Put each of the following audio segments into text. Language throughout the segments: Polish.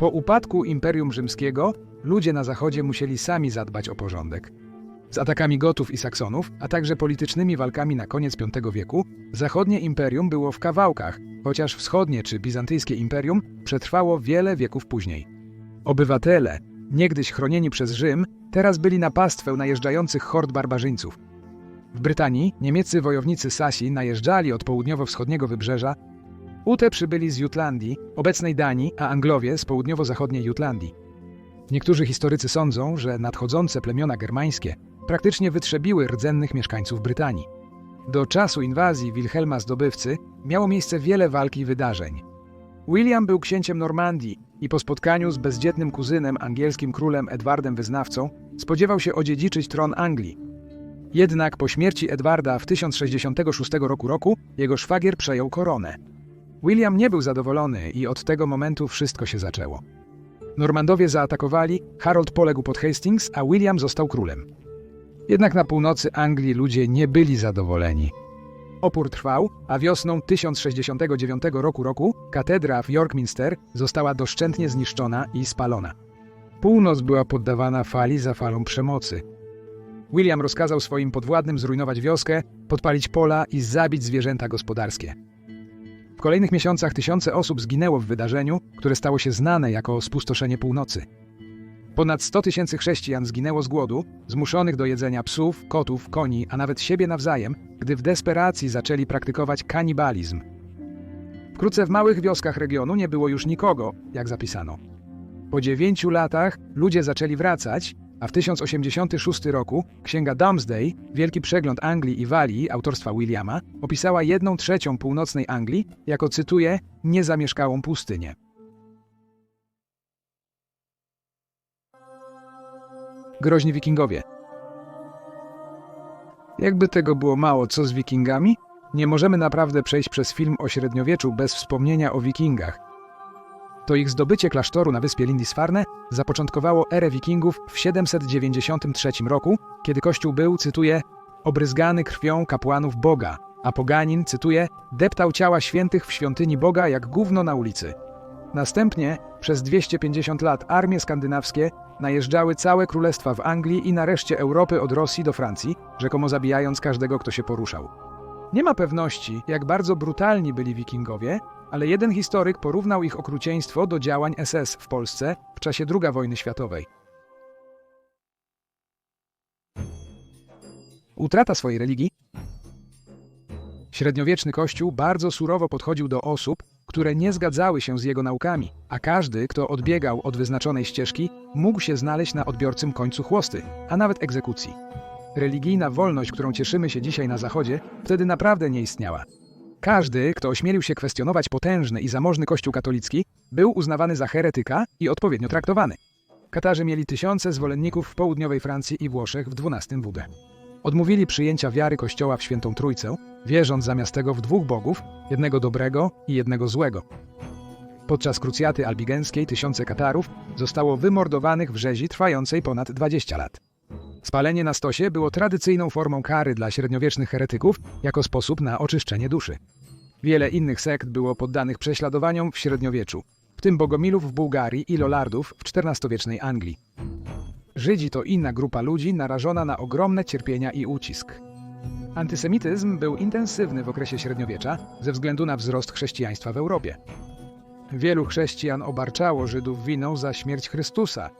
Po upadku Imperium Rzymskiego ludzie na zachodzie musieli sami zadbać o porządek. Z atakami Gotów i Saksonów, a także politycznymi walkami na koniec V wieku, zachodnie imperium było w kawałkach, chociaż wschodnie czy bizantyjskie imperium przetrwało wiele wieków później. Obywatele, niegdyś chronieni przez Rzym, teraz byli na pastwę najeżdżających hord barbarzyńców. W Brytanii niemieccy wojownicy Sasi najeżdżali od południowo-wschodniego wybrzeża. Ute przybyli z Jutlandii, obecnej Danii, a Anglowie z południowo-zachodniej Jutlandii. Niektórzy historycy sądzą, że nadchodzące plemiona germańskie praktycznie wytrzebiły rdzennych mieszkańców Brytanii. Do czasu inwazji Wilhelma Zdobywcy miało miejsce wiele walk i wydarzeń. William był księciem Normandii i po spotkaniu z bezdzietnym kuzynem, angielskim królem Edwardem Wyznawcą, spodziewał się odziedziczyć tron Anglii. Jednak po śmierci Edwarda w 1066 roku roku jego szwagier przejął koronę. William nie był zadowolony i od tego momentu wszystko się zaczęło. Normandowie zaatakowali, Harold poległ pod Hastings, a William został królem. Jednak na północy Anglii ludzie nie byli zadowoleni. Opór trwał, a wiosną 1069 roku roku katedra w Yorkminster została doszczętnie zniszczona i spalona. Północ była poddawana fali za falą przemocy. William rozkazał swoim podwładnym zrujnować wioskę, podpalić pola i zabić zwierzęta gospodarskie. W kolejnych miesiącach tysiące osób zginęło w wydarzeniu, które stało się znane jako spustoszenie północy. Ponad 100 tysięcy chrześcijan zginęło z głodu, zmuszonych do jedzenia psów, kotów, koni, a nawet siebie nawzajem, gdy w desperacji zaczęli praktykować kanibalizm. Wkrótce w małych wioskach regionu nie było już nikogo, jak zapisano. Po dziewięciu latach ludzie zaczęli wracać, a w 1086 roku księga Domesday, Wielki Przegląd Anglii i Walii autorstwa Williama, opisała jedną trzecią północnej Anglii jako, cytuję, niezamieszkałą pustynię. Groźni wikingowie. Jakby tego było mało, co z wikingami? Nie możemy naprawdę przejść przez film o średniowieczu bez wspomnienia o wikingach. To ich zdobycie klasztoru na wyspie Lindisfarne zapoczątkowało erę wikingów w 793 roku, kiedy kościół był, cytuję, obryzgany krwią kapłanów Boga, a poganin, cytuję, deptał ciała świętych w świątyni Boga jak gówno na ulicy. Następnie przez 250 lat armie skandynawskie najeżdżały całe królestwa w Anglii i na reszcie Europy od Rosji do Francji, rzekomo zabijając każdego, kto się poruszał. Nie ma pewności, jak bardzo brutalni byli wikingowie, ale jeden historyk porównał ich okrucieństwo do działań SS w Polsce w czasie II wojny światowej. Utrata swojej religii Średniowieczny Kościół bardzo surowo podchodził do osób, które nie zgadzały się z jego naukami, a każdy, kto odbiegał od wyznaczonej ścieżki, mógł się znaleźć na odbiorcym końcu chłosty, a nawet egzekucji. Religijna wolność, którą cieszymy się dzisiaj na Zachodzie, wtedy naprawdę nie istniała. Każdy, kto ośmielił się kwestionować potężny i zamożny Kościół katolicki, był uznawany za heretyka i odpowiednio traktowany. Katarzy mieli tysiące zwolenników w południowej Francji i Włoszech w XII wódę. Odmówili przyjęcia wiary Kościoła w Świętą Trójcę, wierząc zamiast tego w dwóch bogów, jednego dobrego i jednego złego. Podczas krucjaty albigenckiej tysiące Katarów zostało wymordowanych w rzezi trwającej ponad 20 lat. Spalenie na stosie było tradycyjną formą kary dla średniowiecznych heretyków jako sposób na oczyszczenie duszy. Wiele innych sekt było poddanych prześladowaniom w średniowieczu, w tym Bogomilów w Bułgarii i Lollardów w XIV-wiecznej Anglii. Żydzi to inna grupa ludzi narażona na ogromne cierpienia i ucisk. Antysemityzm był intensywny w okresie średniowiecza ze względu na wzrost chrześcijaństwa w Europie. Wielu chrześcijan obarczało Żydów winą za śmierć Chrystusa.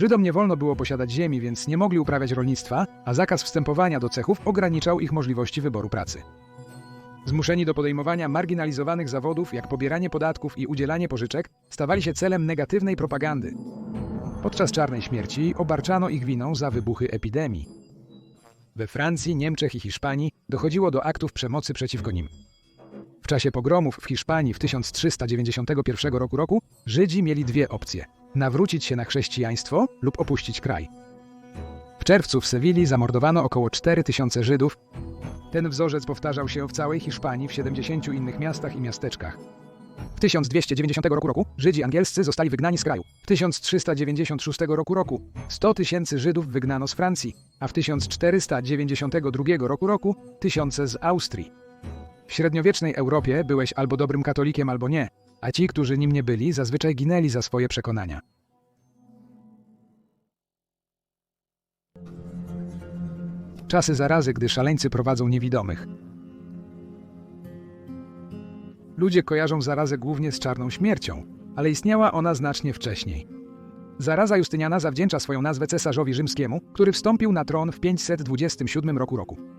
Żydom nie wolno było posiadać ziemi, więc nie mogli uprawiać rolnictwa, a zakaz wstępowania do cechów ograniczał ich możliwości wyboru pracy. Zmuszeni do podejmowania marginalizowanych zawodów, jak pobieranie podatków i udzielanie pożyczek, stawali się celem negatywnej propagandy. Podczas Czarnej Śmierci obarczano ich winą za wybuchy epidemii. We Francji, Niemczech i Hiszpanii dochodziło do aktów przemocy przeciwko nim. W czasie pogromów w Hiszpanii w 1391 roku, roku Żydzi mieli dwie opcje: nawrócić się na chrześcijaństwo lub opuścić kraj. W czerwcu w Sewilli zamordowano około 4000 Żydów. Ten wzorzec powtarzał się w całej Hiszpanii w 70 innych miastach i miasteczkach. W 1290 roku, roku Żydzi angielscy zostali wygnani z kraju. W 1396 roku, roku 100 tysięcy Żydów wygnano z Francji, a w 1492 roku, roku tysiące z Austrii. W średniowiecznej Europie byłeś albo dobrym katolikiem, albo nie. A ci, którzy nim nie byli, zazwyczaj ginęli za swoje przekonania. Czasy zarazy, gdy szaleńcy prowadzą niewidomych. Ludzie kojarzą zarazę głównie z czarną śmiercią, ale istniała ona znacznie wcześniej. Zaraza Justyniana zawdzięcza swoją nazwę cesarzowi rzymskiemu, który wstąpił na tron w 527 roku roku.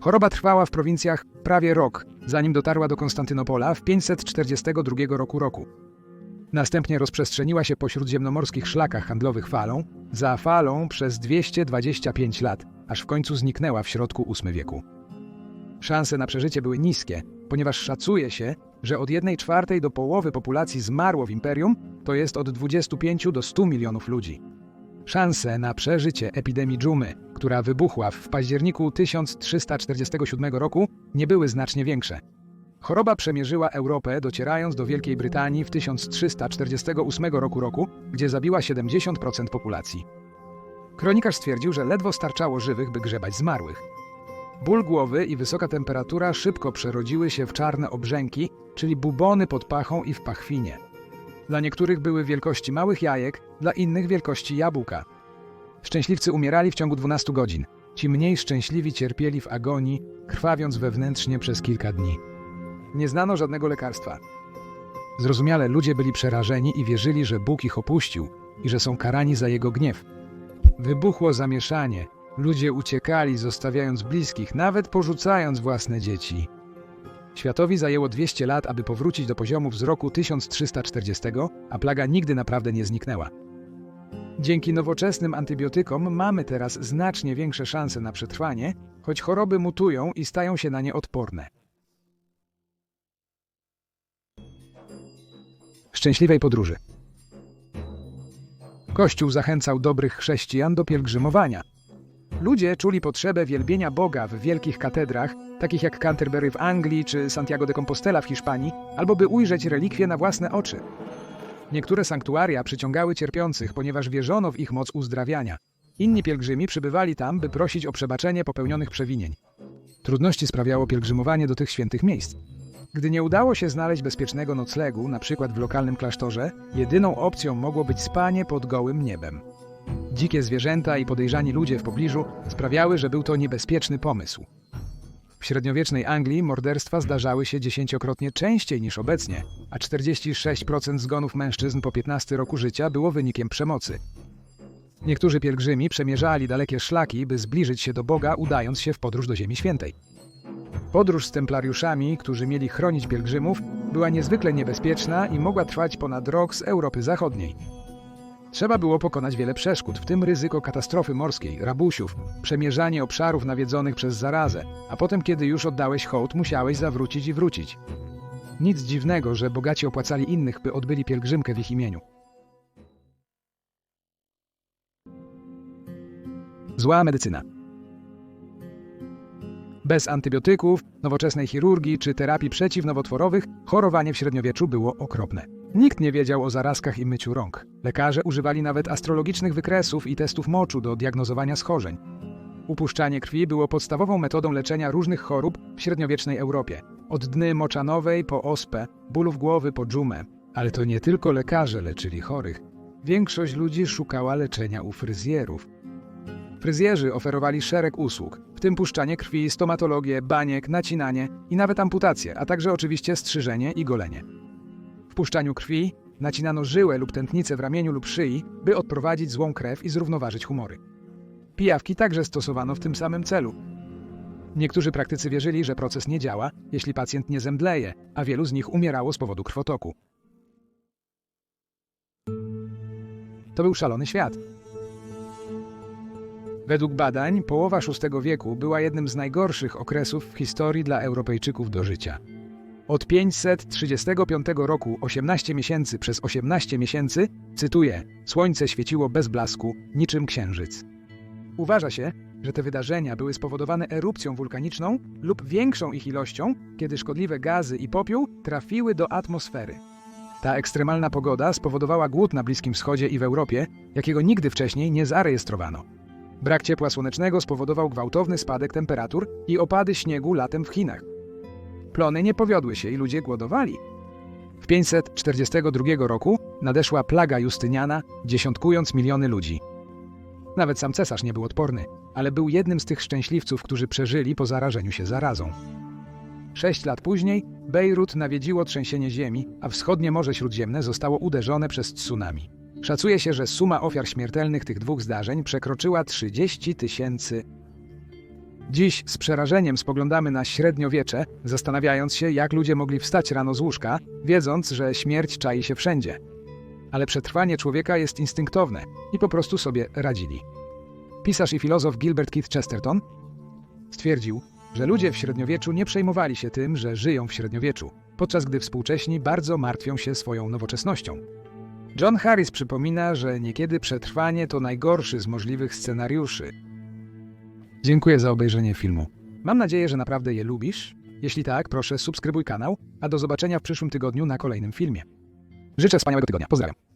Choroba trwała w prowincjach prawie rok, zanim dotarła do Konstantynopola w 542 roku roku. Następnie rozprzestrzeniła się po śródziemnomorskich szlakach handlowych falą, za falą przez 225 lat, aż w końcu zniknęła w środku VIII wieku. Szanse na przeżycie były niskie, ponieważ szacuje się, że od 1 czwartej do połowy populacji zmarło w imperium, to jest od 25 do 100 milionów ludzi. Szanse na przeżycie epidemii dżumy, która wybuchła w październiku 1347 roku, nie były znacznie większe. Choroba przemierzyła Europę, docierając do Wielkiej Brytanii w 1348 roku, roku gdzie zabiła 70% populacji. Kronikarz stwierdził, że ledwo starczało żywych, by grzebać zmarłych. Ból głowy i wysoka temperatura szybko przerodziły się w czarne obrzęki, czyli bubony pod pachą i w pachwinie. Dla niektórych były wielkości małych jajek, dla innych wielkości jabłka. Szczęśliwcy umierali w ciągu 12 godzin. Ci mniej szczęśliwi cierpieli w agonii, krwawiąc wewnętrznie przez kilka dni. Nie znano żadnego lekarstwa. Zrozumiale ludzie byli przerażeni i wierzyli, że Bóg ich opuścił i że są karani za jego gniew. Wybuchło zamieszanie. Ludzie uciekali, zostawiając bliskich, nawet porzucając własne dzieci. Światowi zajęło 200 lat, aby powrócić do poziomów z roku 1340, a plaga nigdy naprawdę nie zniknęła. Dzięki nowoczesnym antybiotykom mamy teraz znacznie większe szanse na przetrwanie, choć choroby mutują i stają się na nie odporne. Szczęśliwej podróży. Kościół zachęcał dobrych chrześcijan do pielgrzymowania. Ludzie czuli potrzebę wielbienia Boga w wielkich katedrach, takich jak Canterbury w Anglii czy Santiago de Compostela w Hiszpanii, albo by ujrzeć relikwie na własne oczy. Niektóre sanktuaria przyciągały cierpiących, ponieważ wierzono w ich moc uzdrawiania. Inni pielgrzymi przybywali tam, by prosić o przebaczenie popełnionych przewinień. Trudności sprawiało pielgrzymowanie do tych świętych miejsc. Gdy nie udało się znaleźć bezpiecznego noclegu, na przykład w lokalnym klasztorze, jedyną opcją mogło być spanie pod gołym niebem. Dzikie zwierzęta i podejrzani ludzie w pobliżu sprawiały, że był to niebezpieczny pomysł. W średniowiecznej Anglii morderstwa zdarzały się dziesięciokrotnie częściej niż obecnie, a 46% zgonów mężczyzn po 15 roku życia było wynikiem przemocy. Niektórzy pielgrzymi przemierzali dalekie szlaki, by zbliżyć się do Boga, udając się w podróż do Ziemi Świętej. Podróż z templariuszami, którzy mieli chronić pielgrzymów, była niezwykle niebezpieczna i mogła trwać ponad rok z Europy Zachodniej. Trzeba było pokonać wiele przeszkód, w tym ryzyko katastrofy morskiej, rabusiów, przemierzanie obszarów nawiedzonych przez zarazę, a potem, kiedy już oddałeś hołd, musiałeś zawrócić i wrócić. Nic dziwnego, że bogaci opłacali innych, by odbyli pielgrzymkę w ich imieniu. Zła medycyna. Bez antybiotyków, nowoczesnej chirurgii czy terapii przeciwnowotworowych chorowanie w średniowieczu było okropne. Nikt nie wiedział o zarazkach i myciu rąk. Lekarze używali nawet astrologicznych wykresów i testów moczu do diagnozowania schorzeń. Upuszczanie krwi było podstawową metodą leczenia różnych chorób w średniowiecznej Europie. Od dny moczanowej po ospę, bólów głowy po dżumę. Ale to nie tylko lekarze leczyli chorych. Większość ludzi szukała leczenia u fryzjerów. Fryzjerzy oferowali szereg usług, w tym puszczanie krwi, stomatologię, baniek, nacinanie i nawet amputację, a także oczywiście strzyżenie i golenie. W puszczaniu krwi nacinano żyłę lub tętnicę w ramieniu lub szyi, by odprowadzić złą krew i zrównoważyć humory. Pijawki także stosowano w tym samym celu. Niektórzy praktycy wierzyli, że proces nie działa, jeśli pacjent nie zemdleje, a wielu z nich umierało z powodu krwotoku. To był szalony świat. Według badań połowa VI wieku była jednym z najgorszych okresów w historii dla Europejczyków do życia. Od 535 roku 18 miesięcy przez 18 miesięcy, cytuję, słońce świeciło bez blasku, niczym księżyc. Uważa się, że te wydarzenia były spowodowane erupcją wulkaniczną lub większą ich ilością, kiedy szkodliwe gazy i popiół trafiły do atmosfery. Ta ekstremalna pogoda spowodowała głód na Bliskim Wschodzie i w Europie, jakiego nigdy wcześniej nie zarejestrowano. Brak ciepła słonecznego spowodował gwałtowny spadek temperatur i opady śniegu latem w Chinach. Plony nie powiodły się i ludzie głodowali. W 542 roku nadeszła plaga Justyniana, dziesiątkując miliony ludzi. Nawet sam cesarz nie był odporny, ale był jednym z tych szczęśliwców, którzy przeżyli po zarażeniu się zarazą. Sześć lat później Bejrut nawiedziło trzęsienie ziemi, a wschodnie Morze Śródziemne zostało uderzone przez tsunami. Szacuje się, że suma ofiar śmiertelnych tych dwóch zdarzeń przekroczyła 30 tysięcy. Dziś z przerażeniem spoglądamy na średniowiecze, zastanawiając się, jak ludzie mogli wstać rano z łóżka, wiedząc, że śmierć czai się wszędzie. Ale przetrwanie człowieka jest instynktowne i po prostu sobie radzili. Pisarz i filozof Gilbert Keith Chesterton stwierdził, że ludzie w średniowieczu nie przejmowali się tym, że żyją w średniowieczu, podczas gdy współcześni bardzo martwią się swoją nowoczesnością. John Harris przypomina, że niekiedy przetrwanie to najgorszy z możliwych scenariuszy. Dziękuję za obejrzenie filmu. Mam nadzieję, że naprawdę je lubisz. Jeśli tak, proszę subskrybuj kanał, a do zobaczenia w przyszłym tygodniu na kolejnym filmie. Życzę wspaniałego tygodnia. Pozdrawiam.